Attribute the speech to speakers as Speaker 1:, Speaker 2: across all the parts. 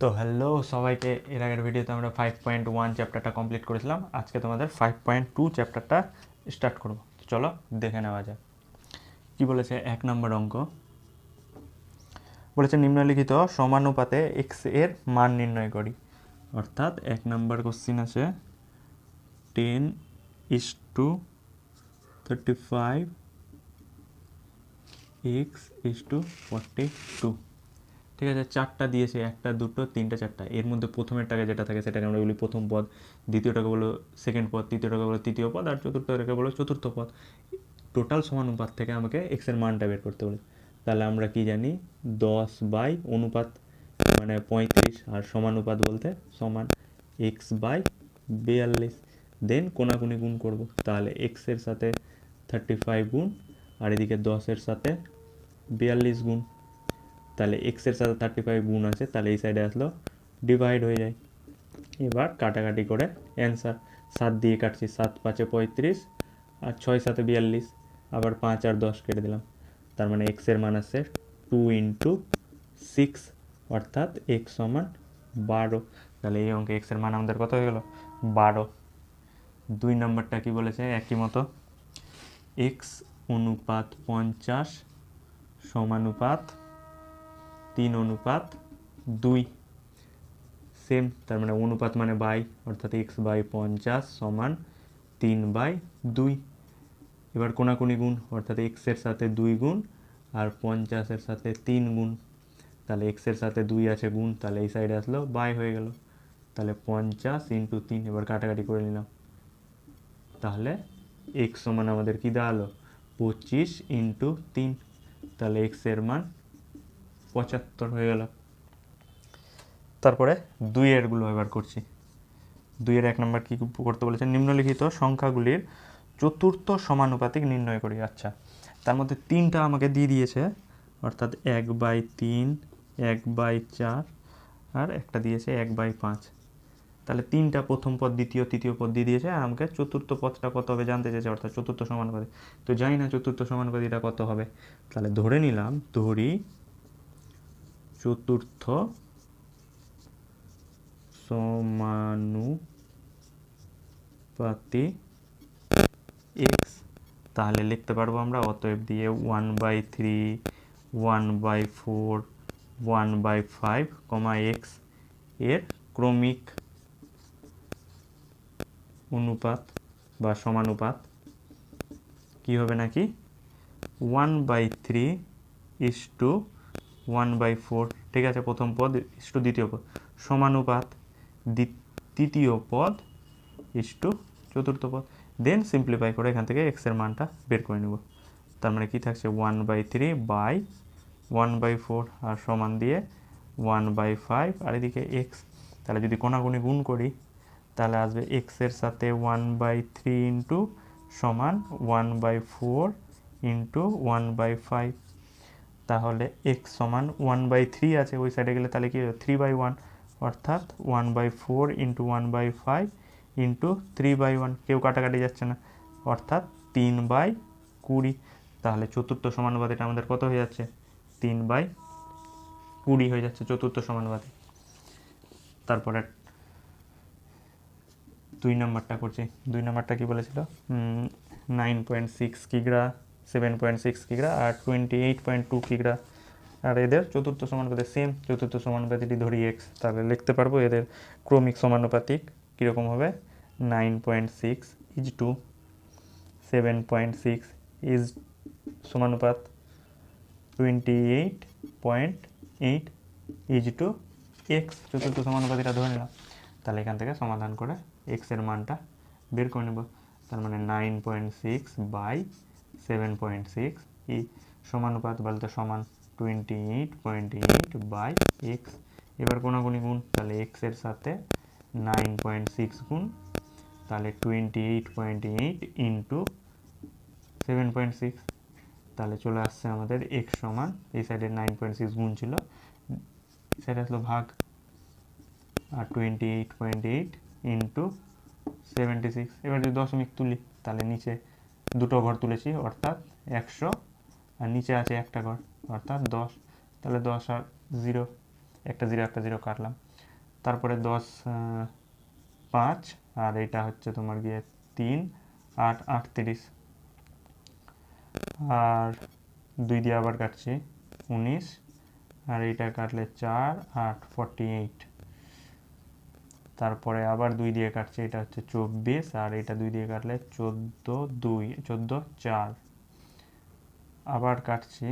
Speaker 1: তো হ্যালো সবাইকে, এর আগের ভিডিওতে আমরা ফাইভ পয়েন্ট ওয়ান চ্যাপ্টারটা কমপ্লিট করেছিলাম। আজকে তোমাদের ফাইভ পয়েন্ট টু চ্যাপ্টারটা স্টার্ট করব। চলো, দেখে নেওয়া যাক। কি বলেছে এক নম্বর অঙ্ক? বলেছে, নিম্নলিখিত সমানুপাতে এক্সের মান নির্ণয় করি। অর্থাৎ এক নম্বর কোশ্চিন আছে ten is to thirty five x is to forty two ঠিক আছে, চারটা দিয়েছে, একটা, দুটো, তিনটা, চারটা। এর মধ্যে প্রথমেরটাকে যেটা থাকে সেটাকে আমরা বলি প্রথম পদ, দ্বিতীয়টাকে বলো সেকেন্ড পদ, তৃতীয়টাকে বলো তৃতীয় পদ, আর চতুর্থটাকে বলো চতুর্থ পদ। টোটাল সমানুপাত থেকে আমাকে এক্সের মানটা বের করতে বলে। তাহলে আমরা কি জানি? দশ বাই অনুপাত মানে পঁয়ত্রিশ, আর সমানুপাত বলতে সমান এক্স বাই বিয়াল্লিশ। দেন কোনাকুনি গুণ করব। তাহলে এক্সের সাথে থার্টি ফাইভ গুণ, আর এদিকে দশের সাথে বিয়াল্লিশ গুণ। তাহলে এক্সের সাথে থার্টি ফাইভ গুণ আছে, তাহলে এই সাইডে আসলো ডিভাইড হয়ে যায়। এবার কাটাকাটি করে অ্যান্সার সাত দিয়ে কাটছি, সাত পাঁচে পঁয়ত্রিশ, আর ছয় সাথে বিয়াল্লিশ, আবার পাঁচ আর দশ কেটে দিলাম। তার মানে এক্সের মান আসছে টু ইন্টু সিক্স অর্থাৎ এক্স সমান বারো। তাহলে এই অঙ্কে এক্সের মান আমাদের কত হয়ে গেল? বারো। দুই নম্বরটা কি বলেছে? একই মতো। এক্স অনুপাত পঞ্চাশ সমানুপাত তিন অনুপাত দুই। সেম তার মানে অনুপাত মানে বাই, অর্থাৎ এক্স বাই পঞ্চাশ সমান তিন বাই দুই। এবার কোনাকুনি গুণ, অর্থাৎ এক্সের সাথে দুই গুণ আর পঞ্চাশের সাথে তিন গুণ। তাহলে এক্সের সাথে দুই আছে গুণ, তাহলে এই সাইডে আসলো, বাই হয়ে গেল। তাহলে পঞ্চাশ ইন্টু তিন, এবার কাটাকাটি করে নিলাম। তাহলে এক্স সমান আমাদের কী দাঁড়াল? পঁচিশ ইন্টু তিন। তাহলে এক্সের মান পঁচাত্তর হয়ে গেল। তারপরে দুইয়েরগুলো এবার করছি। দুইয়ের এক নম্বর কী করতে বলেছে নিম্নলিখিত সংখ্যাগুলির চতুর্থ সমানুপাতিক নির্ণয় করি। আচ্ছা তার মধ্যে তিনটা আমাকে দিয়ে দিয়েছে, অর্থাৎ এক বাই তিন, এক বাই চার, আর একটা দিয়েছে এক বাই পাঁচ। তাহলে তিনটা প্রথম পদ, দ্বিতীয়, তৃতীয় পদ দিয়ে দিয়েছে, আর আমাকে চতুর্থ পদটা কত হবে জানতে চেয়েছে, অর্থাৎ চতুর্থ সমানুপাতি তো জানি না চতুর্থ সমানুপাতিটা কত হবে। তাহলে ধরে নিলাম, ধরি চতুর্থ সমানুপাতি এক্স তাহলে লিখতে পারব আমরা, অতএব দিয়ে one by three one by four one by five comma এক্সের ক্রমিক অনুপাত বা সমানুপাত কি হবে নাকি? One by three is to one by four ঠিক আছে, প্রথম পদ ইস টু দ্বিতীয় পদ। সমানুপাত তৃতীয় পদ ইস টু চতুর্থ পদ। দেন সিম্পলিফাই করে এখান থেকে এক্সের মানটা বের করে নেব। তার মানে কী থাকছে? One by three by one by four আর সমান দিয়ে ওয়ান বাই ফাইভ আর এদিকে এক্স তাহলে যদি কোনাগুনি গুণ করি, তাহলে আসবে এক্সের সাথে ওয়ান বাই থ্রি ইন্টু সমান one by four into one by five তাহলে এক্স সমান ওয়ান বাই থ্রি আছে, ওই সাইডে গেলে তাহলে কি থ্রি বাই ওয়ান অর্থাৎ one by four into one by five into three by one কেউ কাটাকাটি যাচ্ছে না, অর্থাৎ তিন বাই কুড়ি। তাহলে চতুর্থ সমানুপাতিটা আমাদের কত হয়ে যাচ্ছে? তিন বাই কুড়ি হয়ে যাচ্ছে চতুর্থ সমানুপাতি। তারপরে দুই নম্বরটা করছি। দুই নম্বরটা কি বলেছিল? নাইন পয়েন্ট সিক্স কিগ্রা সেভেন পয়েন্ট সিক্স কিগ্রা আর টোয়েন্টি এইট পয়েন্ট টু কিগ্রা আর এদের চতুর্থ সমানুপাতি সেম চতুর্থ সমানুপাতিটি ধরি এক্স তাহলে লিখতে পারব এদের ক্রমিক সমানুপাতিক কীরকম হবে? Nine point six is to seven point six is সমানুপাত। Twenty eight point eight is to x চতুর্থ সমানুপাতিটা ধরে নিলাম। তাহলে এখান থেকে সমাধান করে এক্সের মানটা বের করে নেব। তার মানে nine point six by seven point six ই সমানুপাত বলতে সমান twenty eight point eight by x এবার কোনাগুনি গুণ, তাহলে এক্সের সাথে নাইন পয়েন্ট সিক্স গুণ, তাহলে twenty eight point eight into seven point six তাহলে চলে আসছে আমাদের এক্স সমান, এই সাইডে নাইন পয়েন্ট সিক্স গুণ ছিল। এই আসলো ভাগ, আর twenty eight point eight into seventy six এবার যদি দশমিক তুলি, তাহলে নিচে দুটো ঘর তুলেছি, অর্থাৎ একশো, আর নিচে আছে একটা ঘর, অর্থাৎ দশ। তাহলে দশ আর জিরো, একটা জিরো একটা জিরো কাটলাম। তারপরে দশ পাঁচ, আর এটা হচ্ছে তোমার গিয়ে তিন, আট, আটত্রিশ। আর দুই দিয়ে আবার কাটছি উনিশ, আর এইটা কাটলে চার, আট ফর্টি এইট তারপরে আবার দুই দিয়ে কাটছে, এটা হচ্ছে চব্বিশ আর এটা দুই দিয়ে কাটলে চোদ্দ দুই, চোদ্দ চার। আবার কাটছি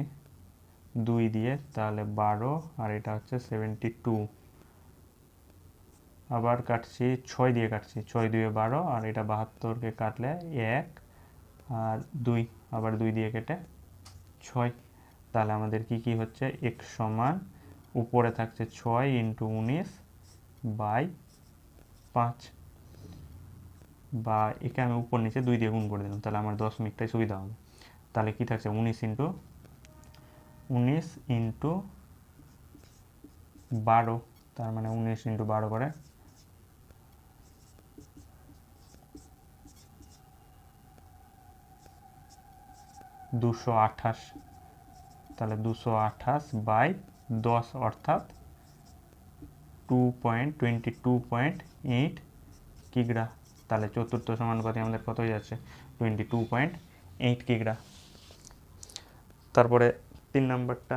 Speaker 1: দুই দিয়ে, তাহলে বারো আর এটা হচ্ছে সেভেন্টি টু আবার কাটছি ছয় দিয়ে কাটছি, ছয় দুয়ে বারো আর এটা বাহাত্তরকে কাটলে এক আর দুই, আবার দুই দিয়ে কেটে ছয়। তাহলে আমাদের কি কি হচ্ছে? এক সমান, উপরে থাকছে ছয় ইন্টু উনিশ বাই পাঁচ বা একে আমি উপর নিচে দুই দিয়ে গুণ করে দিলাম, তাহলে আমার দশমিকটাই সুবিধা হবে। তাহলে কি থাকছে? উনিশ ইন্টু উনিশ ইন্টু বারো, তার মানে উনিশ ইন্টু বারো করে দুশো আঠাশ, তাহলে দুশো আঠাশ বাই দশ অর্থাৎ two point twenty two point eight কিগ্রা। তাহলে চতুর্থ সমানুপাতে আমাদের কত হয়ে যাচ্ছে? টোয়েন্টি টু পয়েন্ট এইট কিগ্রা। তারপরে তিন নাম্বারটা।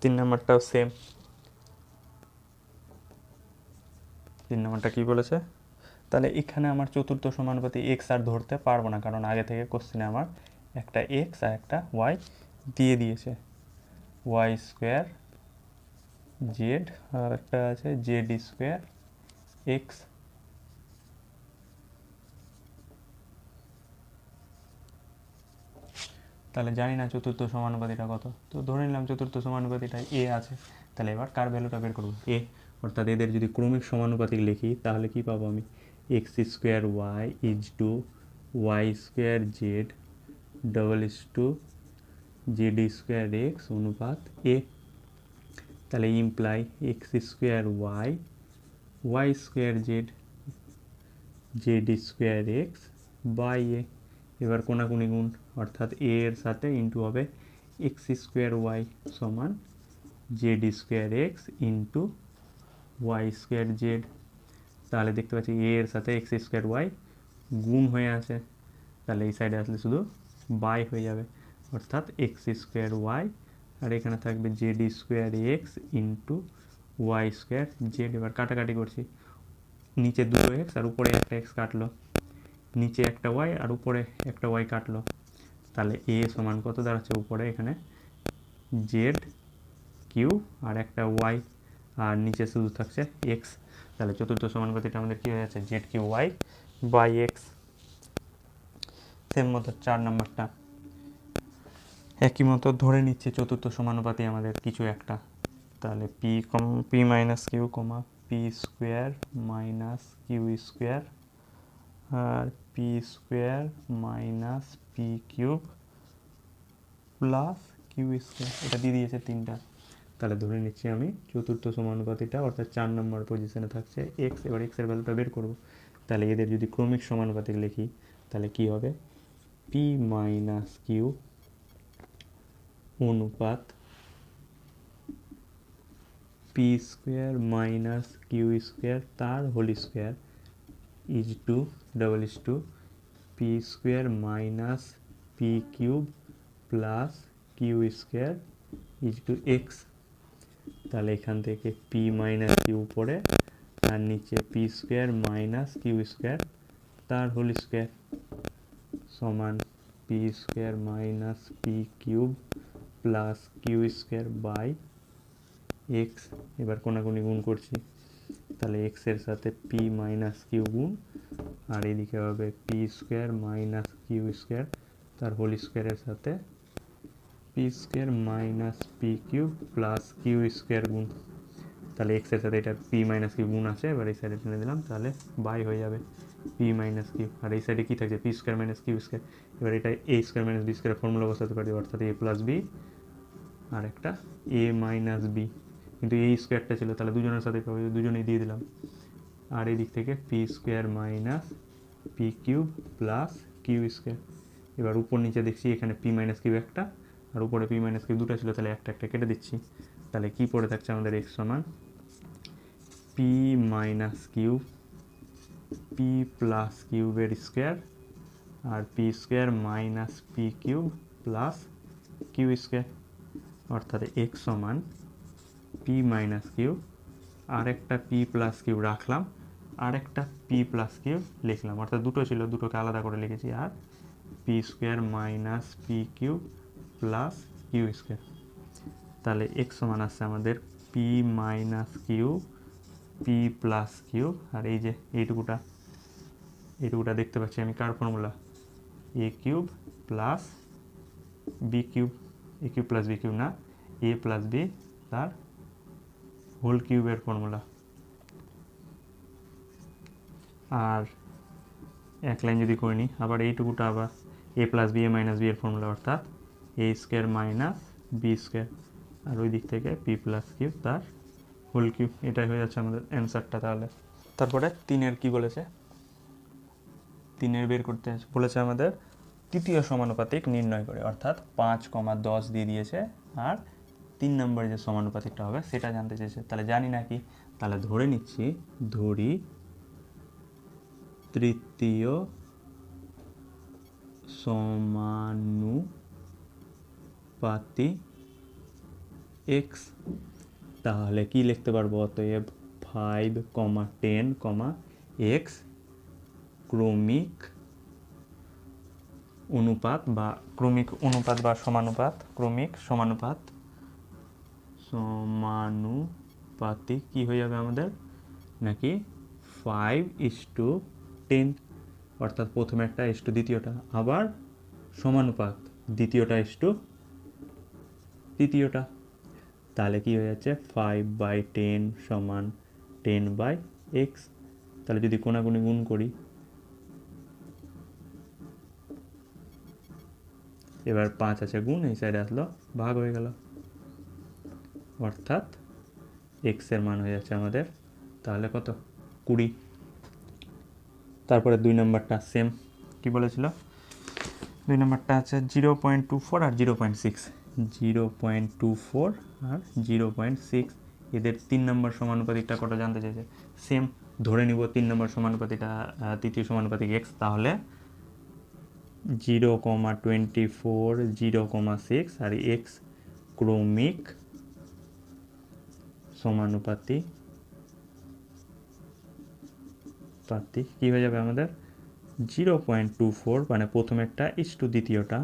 Speaker 1: তিন নাম্বারটাও সেম তিন নাম্বারটা কি বলেছে? তাহলে এখানে আমার চতুর্থ সমানুপাতি এক্স আর ধরতে পারব না, কারণ আগে থেকে কোশ্চেনে আমার একটা এক্স আর একটা ওয়াই দিয়ে দিয়েছে। ওয়াই স্কোয়ার জেড আর একটা আছে জেড স্কোয়ার এক্স তাহলে জানি না চতুর্থ সমানুপাতিটা কত। তো ধরে নিলাম চতুর্থ সমানুপাতিটা এ আছে। তাহলে এবার কার ভ্যালুটা বের করব? এ। অর্থাৎ এদের যদি ক্রমিক সমানুপাতিক লিখি, তাহলে কি পাবো আমি? X square y is to y square z double is to z square x অনুপাত এ তাহলে imply x square y y square z z square x by a এবার কোনাকুনি গুণ অর্থাৎ এ এর সাথে ইন্টু হবে এক্স স্কোয়ার ওয়াই সমান z square x into y square z তাহলে দেখতে পাচ্ছি এ এর সাথে এক্স স্কোয়ার ওয়াই গুণ হয়ে আছে। তাহলে এই সাইডে আসলে শুধু বাই হয়ে যাবে। অর্থাৎ এক্স স্কোয়ার ওয়াই আর এখানে থাকবে z square x into y square z এবার কাটাকাটি করছি। নিচে দুটো এক্স আর উপরে একটা এক্স কাটলো। নিচে একটা ওয়াই আর উপরে একটা ওয়াই কাটলো। তাহলে এ সমান কত দাঁড়াচ্ছে উপরে এখানে? জেড কিউ আর একটা ওয়াই আর নিচে শুধু থাকছে এক্স তাহলে চতুর্থ সমান সমানুপাতিটা আমাদের কী হয়ে যাচ্ছে? Z q y by x same মতো চার নম্বরটা। একই মতো ধরে নিচ্ছে চতুর্থ সমানুপাতি আমাদের কিছু একটা। তাহলে p comma p minus q comma p square minus q square আর p square minus p cube plus q square এটা দিয়ে দিয়েছে তিনটা। তাহলে ধরে নিচ্ছি আমি চতুর্থ সমানুপাতিটা, অর্থাৎ চার নম্বর পজিশনে থাকছে এক্স এবার এক্সের ভ্যালুটা বের করব। তাহলে এদের যদি ক্রমিক সমানুপাতিক লিখি, তাহলে কি হবে? পি মাইনাস কিউ অনুপাত p square minus q square তার whole square is to double is to p square minus p cube plus q square is to x তাহলে এখান থেকে পি মাইনাস কিউ উপরে আর নিচে p square minus q square তার whole square সমান p square minus p cube plus q square by x এবার কোনাকুনি গুণ করছি। তাহলে এক্সের সাথে পি মাইনাস কিউ গুণ, আর এদিকে হবে p square minus q square তার হোল স্কোয়ারের সাথে p square minus p q plus q square গুণ। তাহলে এক্সের সাথে এটা পি মাইনাস কিউ গুণ আছে, এবার এই সাইডে টেনে দিলাম, তাহলে বাই হয়ে যাবে পি মাইনাস কিউ আর এই সাইডে কী থাকছে? P square minus q square এবার এটা a square minus b square formula বসাতে পারি, অর্থাৎ এ প্লাস বি আর একটা এ মাইনাস বি কিন্তু এই স্কোয়ারটা ছিল, তাহলে দুজনের সাথে পাবো, দুজনেই দিয়ে দিলাম। আর এই দিক থেকে p square minus p cube plus q square এবার উপর নিচে দেখছি এখানে পি মাইনাস কিউ একটা, আর উপরে পি মাইনাস কিউ দুটো ছিল, তাহলে একটা একটা কেটে দিচ্ছি। তাহলে কি পড়ে থাকছে আমাদের এক্স সমান? P minus q p plus কিউবের স্কোয়ার আর p square minus p cube plus q square অর্থাৎ এক্স সমান পি মাইনাস কিউ আর একটা পি প্লাস কিউ রাখলাম আর একটা পি প্লাস কিউ লিখলাম। অর্থাৎ দুটো ছিল, দুটোকে আলাদা করে লিখেছি আর p square minus p q plus q square তাহলে এক্স সমান আসছে আমাদের p minus q p plus q আর এই যে এইটুকুটা এইটুকুটা দেখতে পাচ্ছি আমি কার formula a cube plus b cube a cube plus b cube না এ প্লাস বি তার হোল কিউবের ফর্মুলা। আর এক লাইন যদি করে নিই আবার এইটুকুটা আবার a plus b a minus b এর ফর্মুলা, অর্থাৎ a square minus b square আর ওই দিক থেকে পি প্লাস কিউব তার হোল কিউব। এটাই হয়ে যাচ্ছে আমাদের অ্যান্সারটা তাহলে। তারপরে তিনের কি বলেছে? তিনের বের করতে বলেছে আমাদের তৃতীয় সমানুপাতিক নির্ণয় করে, অর্থাৎ পাঁচ কমা দশ দিয়ে দিয়েছে। আর তিন নম্বরে যে সমানুপাতিকটা হবে সেটা জানতে চেয়েছে তাহলে জানি না কি? তাহলে ধরে নিচ্ছি, ধরি তৃতীয় সমানুপাতি এক্স তাহলে কি লিখতে পারব? অতএব five comma ten comma x ক্রমিক অনুপাত বা ক্রমিক অনুপাত বা সমানুপাত, ক্রমিক সমানুপাত সমানুপাতিক, কি হয়ে যাবে আমাদের? নাকি ফাইভ ইস টু টেন অর্থাৎ প্রথমে একটা ইস টু দ্বিতীয়টা, আবার সমানুপাত, দ্বিতীয়টা ইস টু তৃতীয়টা। তাহলে কি হয়ে যাচ্ছে? ফাইভ বাই টেন সমান টেন বাই এক্স তাহলে যদি কোনাকুনি গুণ করি, এবার পাঁচ আছে গুণ, এই সাইডে আসলো, ভাগ হয়ে গেল। অর্থাৎ এক্সের মান হয়ে যাচ্ছে আমাদের, তাহলে কত? কুড়ি। তারপরে দুই নম্বরটা সেম কি বলেছিল? দুই নম্বরটা আছে জিরো পয়েন্ট টু ফোর আর zero point six zero point two four আর জিরো পয়েন্ট সিক্স এদের তিন নম্বর সমানুপাতিকটা কত জানতে চাইছে? সেম ধরে নিব তিন নম্বর সমানুপাতিটা তৃতীয় সমানুপাতিক এক্স তাহলে zero comma twenty four zero comma six আর এক্স ক্রমিক সমানুপাতি পাতি কী হয়ে যাবে আমাদের? জিরো পয়েন্ট টু ফোর মানে প্রথমেরটা ইস টু, দ্বিতীয়টা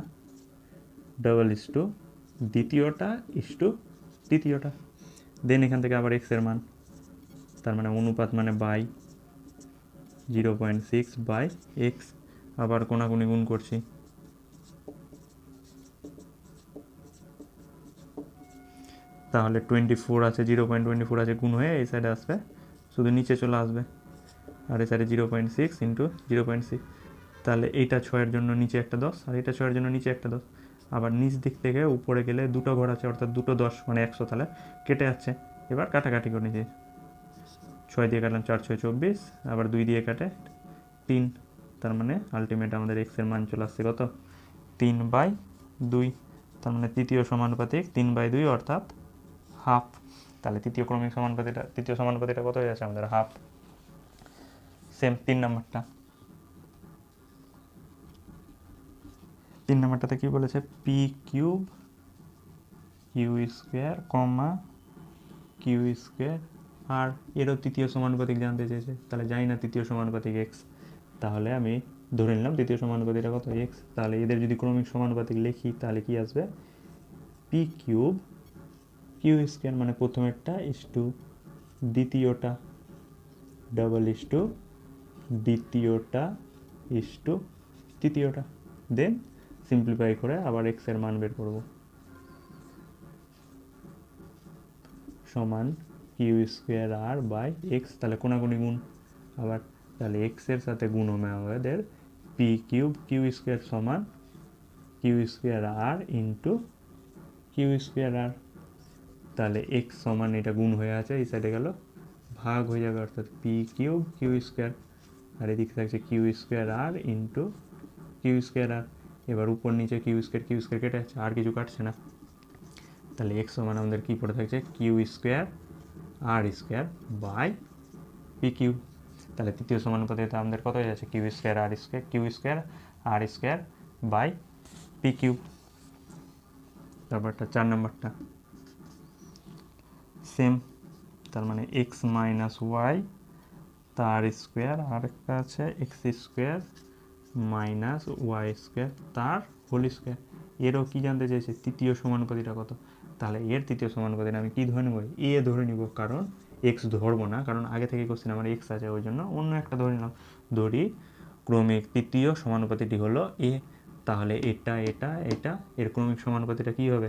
Speaker 1: ডাবল ইস টু, দ্বিতীয়টা ইস টু তৃতীয়টা দেন এখান থেকে আবার এক্সের মান, তার মানে অনুপাত মানে by. Zero point six by x, আবার কোনাকুনি গুণ করছি। তাহলে টোয়েন্টি ফোর আছে জিরো পয়েন্ট টোয়েন্টি ফোর আছে, গুণ হয়ে এই সাইডে আসবে। শুধু নিচে চলে আসবে। আর এই সাইডে zero point six into zero point six তাহলে এইটা ছয়ের জন্য নিচে একটা দশ, আর এটা ছয়ের জন্য নিচে একটা দশ। আবার নিচ দিক থেকে উপরে গেলে দুটো ঘর আছে, অর্থাৎ দুটো দশ মানে একশো তাহলে কেটে যাচ্ছে। এবার কাটাকাটি করে নিয়েছি ছয় দিয়ে কাটলাম চার, ছয়, চব্বিশ। আবার দুই দিয়ে কাটে তিন। তার মানে আলটিমেট আমাদের এক্সের মান চলে আসছে কত? তিন বাই দুই। তার মানে তৃতীয় সমানুপাতিক তিন বাই দুই, অর্থাৎ হাফ তাহলে তৃতীয় ক্রমিক সমানুপাতিটা, তৃতীয় সমানুপাতিটা কত হয়ে যাচ্ছে আমাদের হাফ সেম তিন নাম্বারটা। তিন নাম্বারটাতে কি বলেছে? P cube q square comma q square r এরও তৃতীয় সমানুপাতিক জানতে চেয়েছে। তাহলে জানি না তৃতীয় সমানুপাতিক এক্স তাহলে আমি ধরে নিলাম দ্বিতীয় সমানুপাতিটা কত এক্স তাহলে এদের যদি ক্রমিক সমানুপাতিক লিখি, তাহলে কি আসবে? পি কিউব কিউ স্কোয়ার মানে প্রথমেরটা ইস টু দ্বিতীয়টা ডাবল ইস টু দ্বিতীয়টা ইস টু তৃতীয়টা। দেন সিম্পলিফাই করে আবার এক্সের মান বের করব। সমান q square r by x তাহলে কোনাকুনি গুণ। আবার তাহলে এক্সের সাথে গুণ হবে আমাদের পি কিউব কিউ স্কোয়ার সমান q square r into q square r তাহলে এক্স সমান এটা গুণ হয়ে আছে, এই সাইডে গেল, ভাগ হয়ে যাবে অর্থাৎ পি কিউব কিউ স্কোয়ার আর এদিকে থাকছে q square r into q square r এবার উপর নিচে কিউ স্কোয়ার কিউ স্কোয়ার কেটে যাচ্ছে, আর কিছু কাটছে না। তাহলে এক্স সমান আমাদের কী পড়ে থাকছে? Q square r square by p q তাহলে তৃতীয় সমানুপাতিতে আমাদের কত হয়ে যাচ্ছে? Q square r square q square r square by p cube তারপরটা চার নম্বরটা। সেম তার মানে এক্স মাইনাস ওয়াই তার স্কোয়ার আর একটা আছে x square minus y square তার হোল স্কোয়ার এরও কি জানতে চাইছে? তৃতীয় সমানুপাতিটা কত? তাহলে এর তৃতীয় সমানুপাতিটা আমি কি ধরে নেব? এ ধরে নিব কারণ এক্স ধরবো না, কারণ আগে থেকে কোশ্চেন আমার এক্স আছে, ওই জন্য অন্য একটা ধরে নিলাম। ধরি, ক্রমিক তৃতীয় সমানুপাতিটি হলো এ তাহলে এটা এটা এটা, এর ক্রমিক সমানুপাতিটা কী হবে?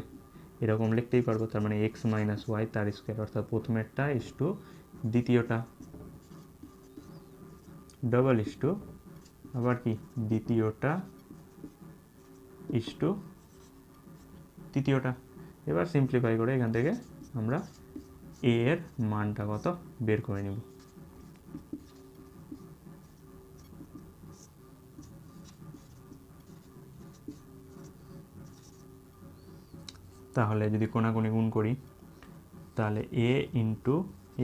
Speaker 1: এরকম লিখতেই পারব, তার মানে এক্স মাইনাস ওয়াই তার স্কোয়ার অর্থাৎ প্রথমেরটা ইস টু দ্বিতীয়টা। ডবল ইস টু আবার কি? দ্বিতীয়টা ইস টু তৃতীয়টা। এবার সিম্পলিফাই করে এখান থেকে আমরা এ এর মানটা কত? বের করে নিব। তাহলে যদি কোনাকুনি গুণ করি, তাহলে a into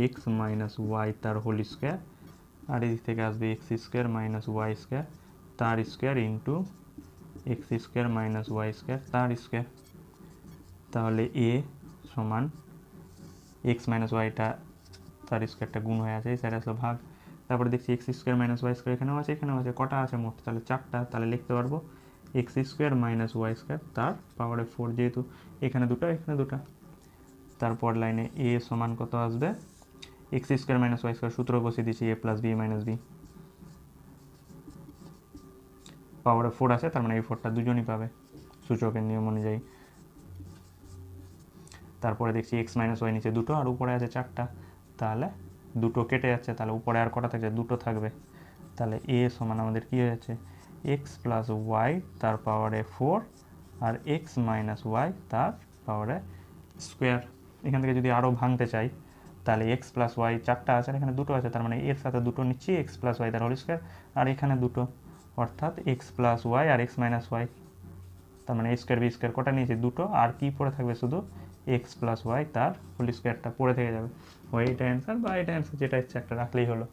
Speaker 1: x minus y তার হোল স্কোয়ার আর এদিক থেকে আসবে x square minus y square তার square into x square minus y square তার স্কোয়ার তাহলে এ সমান এক্স মাইনাস ওয়াইটা তার স্কোয়ারটা গুণ হয়ে আছে, এই সাইড আসলে ভাগ। তারপরে দেখছি x square minus y square এখানেও আছে এখানেও আছে, কটা আছে মোট? তাহলে চারটা, তাহলে লিখতে পারব x square minus y square, তার পাওয়ারে ফোর যেহেতু, এখানে দুটো এখানে দুটো। তারপর লাইনে এ সমান কত আসবে? X square minus y square সূত্র বসিয়ে দিচ্ছি a plus b minus b পাওয়ারে ফোর আছে, তার মানে এই ফোরটা দুজনই পাবে, সূচকের নিয়ম অনুযায়ী। তারপরে দেখছি এক্স মাইনাস ওয়াই নিচে দুটো, আর উপরে আছে চারটা। তাহলে দুটো কেটে যাচ্ছে, তাহলে উপরে আর কটা থাকছে? দুটো থাকবে। তাহলে এ সমান আমাদের কী হয়ে যাচ্ছে এক্স প্লাস ওয়াই তার পাওয়ারে ফোর আর এক্স মাইনাস ওয়াই তার পাওয়ারে স্কোয়ার এখান থেকে যদি আরও ভাঙতে চাই, তাহলে এক্স প্লাস ওয়াই চারটা আছে আর এখানে দুটো আছে, তার মানে এর সাথে দুটো নিচ্ছি এক্স প্লাস ওয়াই তার হোল স্কোয়ার আর এখানে দুটো, অর্থাৎ এক্স প্লাস ওয়াই আর এক্স মাইনাস ওয়াই তার মানে এ স্কোয়ার বি স্কোয়ার কটা নিয়েছি? দুটো। আর কি পড়ে থাকবে শুধু এক্স প্লাস ওয়াই তার হোল স্কোয়ারটা পড়ে থেকে যাবে। হয় এটা অ্যান্সার বা এটা অ্যান্সার যেটা ইচ্ছে একটা রাখলেই হলো।